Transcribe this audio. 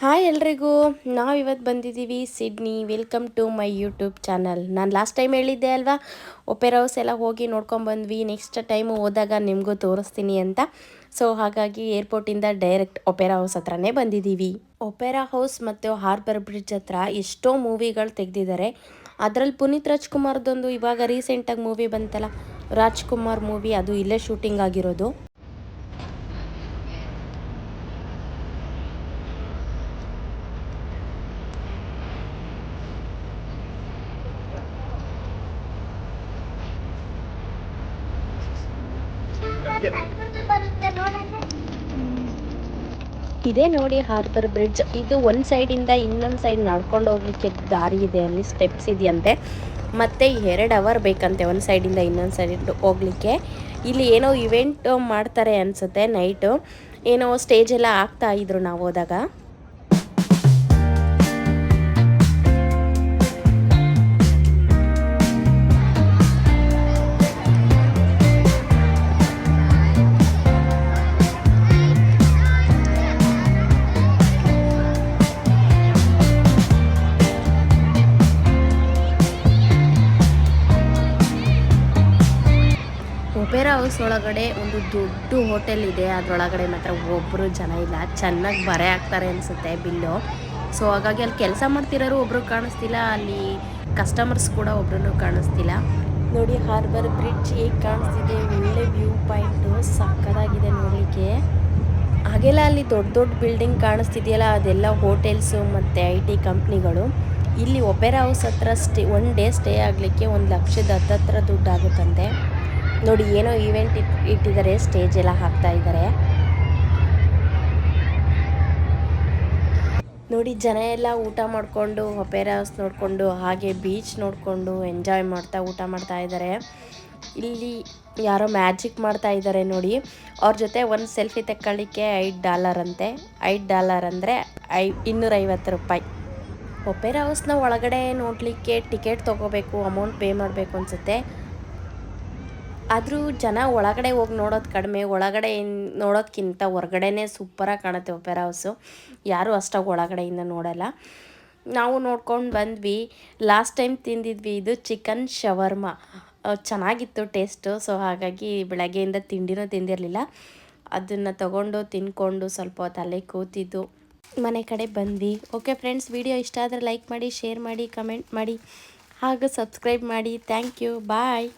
Hi ಎಲ್ರಿಗೂ. ನಾವು ಇವತ್ತು ಬಂದಿದ್ದೀವಿ Sydney. Welcome to my YouTube channel ನಾನು ಲಾಸ್ಟ್ ಟೈಮ್ ಹೇಳಿದ್ದೆ ಅಲ್ವಾ ಒಪೆರಾ ಹೌಸ್ ಎಲ್ಲ ಹೋಗಿ ನೋಡ್ಕೊಂಬಂದ್ವಿ ನೆಕ್ಸ್ಟ್ ಟೈಮು ಹೋದಾಗ ನಿಮಗೂ ತೋರಿಸ್ತೀನಿ ಅಂತ. ಸೊ ಹಾಗಾಗಿ ಏರ್ಪೋರ್ಟಿಂದ ಡೈರೆಕ್ಟ್ ಒಪೆರಾ ಹೌಸ್ ಹತ್ರನೇ ಬಂದಿದ್ದೀವಿ. ಒಪೆರಾ ಹೌಸ್ ಮತ್ತು ಹಾರ್ಬರ್ ಬ್ರಿಡ್ಜ್ ಹತ್ರ ಎಷ್ಟೋ ಮೂವಿಗಳು ತೆಗೆದಿದ್ದಾರೆ ಅದರಲ್ಲಿ ಪುನೀತ್ ರಾಜ್ಕುಮಾರ್ದೊಂದು ಇವಾಗ ರೀಸೆಂಟಾಗಿ ಮೂವಿ ಬಂತಲ್ಲ, ರಾಜ್ಕುಮಾರ್ ಮೂವಿ ಅದು ಇಲ್ಲೇ ಶೂಟಿಂಗ್ ಆಗಿರೋದು. ಇದೇ ನೋಡಿ ಹಾರ್ಬರ್ ಬ್ರಿಡ್ಜ್ ಇದು ಒಂದು ಸೈಡಿಂದ ಇನ್ನೊಂದು ಸೈಡ್ ನಡ್ಕೊಂಡು ಹೋಗ್ಲಿಕ್ಕೆ ದಾರಿ ಇದೆ ಅಲ್ಲಿ ಸ್ಟೆಪ್ಸ್ ಇದೆಯಂತೆ. ಮತ್ತೆ ಎರಡು ಅವರ್ ಬೇಕಂತೆ ಒಂದು ಸೈಡಿಂದ ಇನ್ನೊಂದು ಸೈಡ್ ಹೋಗ್ಲಿಕ್ಕೆ. ಇಲ್ಲಿ ಏನೋ ಇವೆಂಟ್ ಮಾಡ್ತಾರೆ ಅನ್ಸುತ್ತೆ ನೈಟು ಏನೋ ಸ್ಟೇಜ್ ಎಲ್ಲ ಆಗ್ತಾ ಇದ್ರು ನಾವು ಹೋದಾಗ. ಒಪೆರಾ ಹೌಸ್ ಒಳಗಡೆ ಒಂದು ದೊಡ್ಡ ಹೋಟೆಲ್ ಇದೆ. ಅದರೊಳಗಡೆ ಮಾತ್ರ ಒಬ್ಬರು ಜನ ಇಲ್ಲ. ಚೆನ್ನಾಗಿ ಬರೆ ಹಾಕ್ತಾರೆ ಅನಿಸುತ್ತೆ ಬಿಲ್ಲು. ಸೊ ಹಾಗಾಗಿ ಅಲ್ಲಿ ಕೆಲಸ ಮಾಡ್ತಿರೋರು ಒಬ್ಬರು ಕಾಣಿಸ್ತಿಲ್ಲ. ಅಲ್ಲಿ ಕಸ್ಟಮರ್ಸ್ ಕೂಡ ಒಬ್ರು ಕಾಣಿಸ್ತಿಲ್ಲ. ನೋಡಿ ಹಾರ್ಬರ್ ಬ್ರಿಡ್ಜ್ ಹೇಗೆ ಕಾಣಿಸ್ತಿದೆ. ಒಳ್ಳೆ ವ್ಯೂ ಪಾಯಿಂಟು ಸಕ್ಕದಾಗಿದೆ ನೋಡಲಿಕ್ಕೆ. ಹಾಗೆಲ್ಲ ಅಲ್ಲಿ ದೊಡ್ಡ ದೊಡ್ಡ ಬಿಲ್ಡಿಂಗ್ ಕಾಣಿಸ್ತಿದೆಯಲ್ಲ, ಅದೆಲ್ಲ ಹೋಟೆಲ್ಸು ಮತ್ತು ಐ ಟಿ ಕಂಪ್ನಿಗಳು ಇಲ್ಲಿ ಒಪೆರಾ ಹೌಸ್ ಹತ್ರ ಸ್ಟೇ ಒನ್ ಡೇ ಸ್ಟೇ ಆಗಲಿಕ್ಕೆ ಒಂದು ಲಕ್ಷದ ಹತ್ತತ್ರ ದುಡ್ಡು ಆಗುತ್ತಂತೆ. ನೋಡಿ, ಏನೋ ಈವೆಂಟ್ ಇಟ್, ಇಟ್ಟಿದ್ದಾರೆ ಸ್ಟೇಜ್ ಎಲ್ಲ ಹಾಕ್ತಾ ಇದ್ದಾರೆ. ನೋಡಿ, ಜನ ಎಲ್ಲ ಊಟ ಮಾಡಿಕೊಂಡು ಒಪೆರಾ ಹೌಸ್ ನೋಡಿಕೊಂಡು, ಹಾಗೆ ಬೀಚ್ ನೋಡಿಕೊಂಡು ಎಂಜಾಯ್ ಮಾಡ್ತಾ, ಊಟ ಮಾಡ್ತಾ ಇದ್ದಾರೆ. ಇಲ್ಲಿ ಯಾರೋ ಮ್ಯಾಜಿಕ್ ಮಾಡ್ತಾ ಇದ್ದಾರೆ ನೋಡಿ. ಅವ್ರ ಜೊತೆ ಒಂದು ಸೆಲ್ಫಿ ತೆಕ್ಕೊಳ್ಳಿಕ್ಕೆ ಐದು ಡಾಲರ್ ಅಂತೆ. ಐದು ಡಾಲರ್ ಅಂದರೆ ಐ, ಇನ್ನೂರೈವತ್ತು ರೂಪಾಯಿ. ಒಪೆರಾ ಹೌಸ್ನ ಒಳಗಡೆ ನೋಡಲಿಕ್ಕೆ ಟಿಕೆಟ್ ತೊಗೋಬೇಕು ಅಮೌಂಟ್ ಪೇ ಮಾಡಬೇಕು ಅನಿಸುತ್ತೆ. ಆದರೂ ಜನ ಒಳಗಡೆ ಹೋಗಿ ನೋಡೋದು ಕಡಿಮೆ, ಒಳಗಡೆ ನೋಡೋದಕ್ಕಿಂತ ಹೊರ್ಗಡೆನೇ ಸೂಪರಾಗಿ ಕಾಣುತ್ತೆ ಒಪೆರಾ ಹೌಸು ಯಾರೂ ಅಷ್ಟಾಗಿ ಒಳಗಡೆಯಿಂದ ನೋಡಲ್ಲ. ನಾವು ನೋಡ್ಕೊಂಡು ಬಂದ್ವಿ. ಲಾಸ್ಟ್ ಟೈಮ್ ತಿಂದಿದ್ವಿ ಇದು ಚಿಕನ್ ಶವರ್ಮ ಚೆನ್ನಾಗಿತ್ತು ಟೇಸ್ಟು ಸೊ ಹಾಗಾಗಿ ಬೆಳಗ್ಗೆಯಿಂದ ತಿಂಡಿನೂ ತಿಂದಿರಲಿಲ್ಲ. ಅದನ್ನು ತಗೊಂಡು ತಿನ್ಕೊಂಡು ಸ್ವಲ್ಪ ಅಲ್ಲೇ ಕೂತಿದ್ದು. ಮನೆ ಕಡೆ ಬಂದ್ವಿ. ಓಕೆ ಫ್ರೆಂಡ್ಸ್ ವಿಡಿಯೋ ಇಷ್ಟ ಆದರೆ ಲೈಕ್ ಮಾಡಿ ಶೇರ್ ಮಾಡಿ ಕಮೆಂಟ್ ಮಾಡಿ. ಹಾಗೂ ಸಬ್ಸ್ಕ್ರೈಬ್ ಮಾಡಿ. Thank you bye